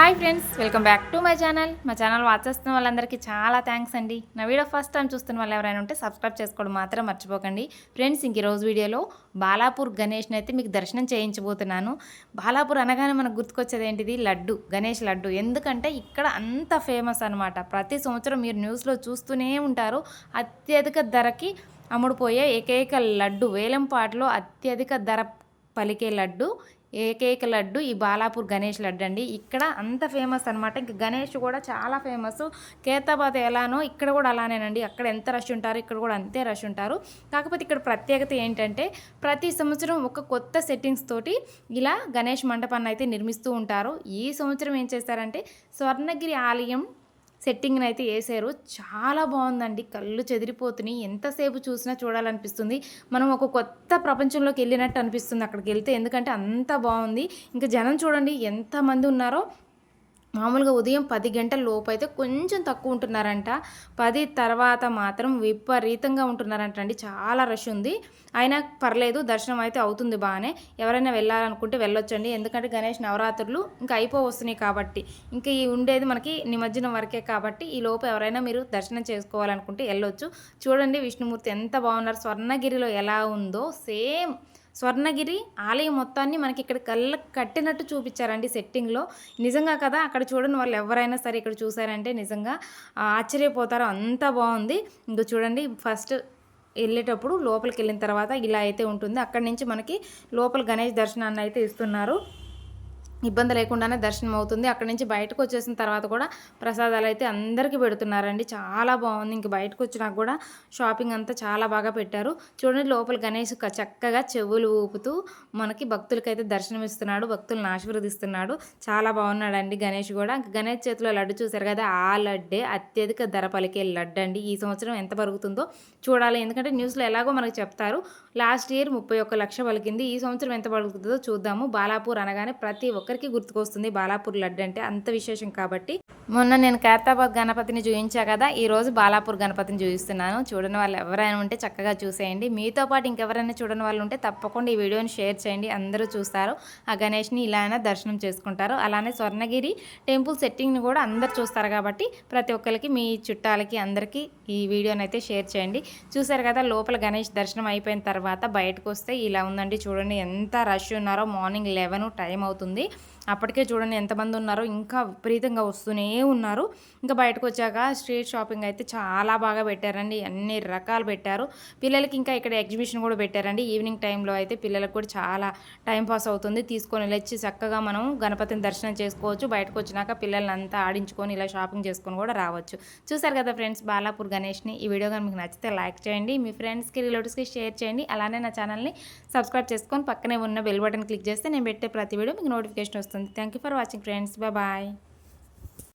Hi friends welcome back to my channel. మా channel watch చేస్తున్న వాళ్ళందరికీ చాలా థ్యాంక్స్ అండి. నా వీడియో ఫస్ట్ టైం చూస్తున్న వాళ్ళు ఎవరైనా ఉంటే సబ్స్క్రైబ్ చేసుకోవడం మాత్రం మర్చిపోకండి. ఫ్రెండ్స్ ఇంక ఈ రోజు వీడియోలో బాలాపూర్ గణేష్ని అయితే మీకు దర్శనం చేయించబోతున్నాను. బాలాపూర్ అనగానే మనకు గుర్తుకొచ్చేది ఏంటిది? లడ్డు గణేష్ లడ్డు. ఎందుకంటే ఇక్కడ అంత ఫేమస్ అనమాట ప్రతి సంవత్సరం మీరు న్యూస్లో చూస్తూనే ఉంటారు. అత్యధిక ధరకి అమ్ముడుపోయే ఏకైక లడ్డు వేలంపాటలో అత్యధిక ధర పలికే లడ్డు ఏకైక లడ్డు ఈ బాలాపూర్ గణేష్ లడ్డు అండి. ఇక్కడ అంత ఫేమస్ అనమాట ఇంక గణేష్ కూడా చాలా ఫేమస్. కేతాబాద్ ఎలానో ఇక్కడ కూడా అలానేనండి. అక్కడ ఎంత రష్ ఉంటారు ఇక్కడ కూడా అంతే రష్ ఉంటారు. కాకపోతే ఇక్కడ ప్రత్యేకత ఏంటంటే ప్రతి సంవత్సరం ఒక కొత్త సెట్టింగ్స్ తోటి ఇలా గణేష్ మండపాన్ని అయితే నిర్మిస్తూ ఉంటారు. ఈ సంవత్సరం ఏం చేస్తారంటే స్వర్ణగిరి ఆలయం సెట్టింగ్ని అయితే వేసారు చాలా బాగుందండి. కళ్ళు చెదిరిపోతున్నాయి. ఎంతసేపు చూసినా చూడాలనిపిస్తుంది. మనం ఒక కొత్త ప్రపంచంలోకి వెళ్ళినట్టు అనిపిస్తుంది అక్కడికి వెళ్తే. ఎందుకంటే అంత బాగుంది. ఇంకా జనం చూడండి ఎంతమంది ఉన్నారో. మామూలుగా ఉదయం పది గంటల లోపు అయితే కొంచెం తక్కువ ఉంటున్నారంట. పది తర్వాత మాత్రం విపరీతంగా ఉంటున్నారంట అండి చాలా రష్ ఉంది. అయినా పర్లేదు దర్శనం అయితే అవుతుంది బాగానే. ఎవరైనా వెళ్ళాలనుకుంటే వెళ్ళొచ్చండి. ఎందుకంటే గణేష్ నవరాత్రులు ఇంకా అయిపో వస్తున్నాయి కాబట్టి. ఇంకా ఈ ఉండేది మనకి నిమజ్జనం వరకే కాబట్టి ఈ లోపు ఎవరైనా మీరు దర్శనం చేసుకోవాలనుకుంటే వెళ్ళొచ్చు. చూడండి విష్ణుమూర్తి ఎంత బాగున్నారు. స్వర్ణగిరిలో ఎలా ఉందో సేమ్ స్వర్ణగిరి ఆలయం మొత్తాన్ని మనకి ఇక్కడ కళ్ళ కట్టినట్టు చూపించారండి సెట్టింగ్లో. నిజంగా కదా అక్కడ చూడని వాళ్ళు ఎవరైనా సరే ఇక్కడ చూసారంటే నిజంగా ఆశ్చర్యపోతారు. అంత బాగుంది. ఇంకా చూడండి ఫస్ట్ వెళ్ళేటప్పుడు లోపలికి వెళ్ళిన తర్వాత ఇలా అయితే ఉంటుంది. అక్కడి నుంచి మనకి లోపల గణేష్ దర్శనాన్ని అయితే ఇస్తున్నారు. ఇబ్బంది లేకుండానే దర్శనం అవుతుంది. అక్కడి నుంచి బయటకు వచ్చేసిన తర్వాత కూడా ప్రసాదాలు అయితే అందరికీ పెడుతున్నారండి. చాలా బాగుంది. ఇంక బయటకు వచ్చినాక కూడా షాపింగ్ అంతా చాలా బాగా పెట్టారు. చూడండి లోపల గణేష్ చక్కగా చెవులు ఊపుతూ మనకి భక్తులకైతే దర్శనం ఇస్తున్నాడు. భక్తులను ఆశీర్వదిస్తున్నాడు. చాలా బాగున్నాడండి గణేష్ కూడా. గణేష్ చేతిలో లడ్డు చూశారు కదా ఆ లడ్డే అత్యధిక ధర పలికే లడ్డు అండి ఈ సంవత్సరం ఎంత పరుగుతుందో చూడాలి. ఎందుకంటే న్యూస్లో ఎలాగో మనకు చెప్తారు లాస్ట్ ఇయర్ ముప్పై ఒక్క లక్ష పలికింది. ఈ సంవత్సరం ఎంత పలుకుతుందో చూద్దాము. బాలాపూర్ అనగానే ప్రతి ఒక్క ఒక్కరికి గుర్తుకొస్తుంది బాలాపూర్ లడ్డు అంటే అంత విశేషం కాబట్టి. మొన్న నేను ఖైరతాబాద్ గణపతిని చూపించా కదా ఈ రోజు బాలాపూర్ గణపతిని చూపిస్తున్నాను చూడని వాళ్ళు ఎవరైనా ఉంటే చక్కగా చూసేయండి. మీతో పాటు ఇంకెవరైనా చూడని వాళ్ళు ఉంటే తప్పకుండా ఈ వీడియోని షేర్ చేయండి. అందరూ చూస్తారు. ఆ గణేష్ని ఇలా అయినా దర్శనం చేసుకుంటారు. అలానే స్వర్ణగిరి టెంపుల్ సెట్టింగ్ని కూడా అందరు చూస్తారు కాబట్టి ప్రతి ఒక్కరికి మీ చుట్టాలకి అందరికీ ఈ వీడియోని అయితే షేర్ చేయండి. చూసారు కదా లోపల గణేష్ దర్శనం అయిపోయిన తర్వాత బయటకు వస్తే ఇలా ఉందండి. చూడండి ఎంత రష్ ఉన్నారో. మార్నింగ్ లెవెన్ టైం అవుతుంది. అప్పటికే చూడండి ఎంతమంది ఉన్నారో ఇంకా విపరీతంగా వస్తూనే ఉన్నారు. ఇంకా బయటకు వచ్చాక స్ట్రీట్ షాపింగ్ అయితే చాలా బాగా పెట్టారండి. అన్ని రకాలు పెట్టారు. పిల్లలకి ఇంకా ఇక్కడ ఎగ్జిబిషన్ కూడా పెట్టారండి. ఈవినింగ్ టైంలో అయితే పిల్లలకు కూడా చాలా టైం పాస్ అవుతుంది. తీసుకొని వెళ్ళొచ్చి చక్కగా మనం గణపతిని దర్శనం చేసుకోవచ్చు. బయటకు వచ్చినాక పిల్లల్ని అంతా ఆడించుకొని ఇలా షాపింగ్ చేసుకొని కూడా రావచ్చు. చూసారు కదా ఫ్రెండ్స్ బాలాపూర్ గణేష్ని. ఈ వీడియో కానీ మీకు నచ్చితే లైక్ చేయండి. మీ ఫ్రెండ్స్కి రిలేటివ్స్కి షేర్ చేయండి. అలానే నా ఛానల్ని సబ్స్క్రైబ్ చేసుకొని పక్కనే ఉన్న బెల్ బటన్ క్లిక్ చేస్తే నేను పెట్టే ప్రతి వీడియో మీకు నోటిఫికేషన్ వస్తుంది. Thank you for watching friends bye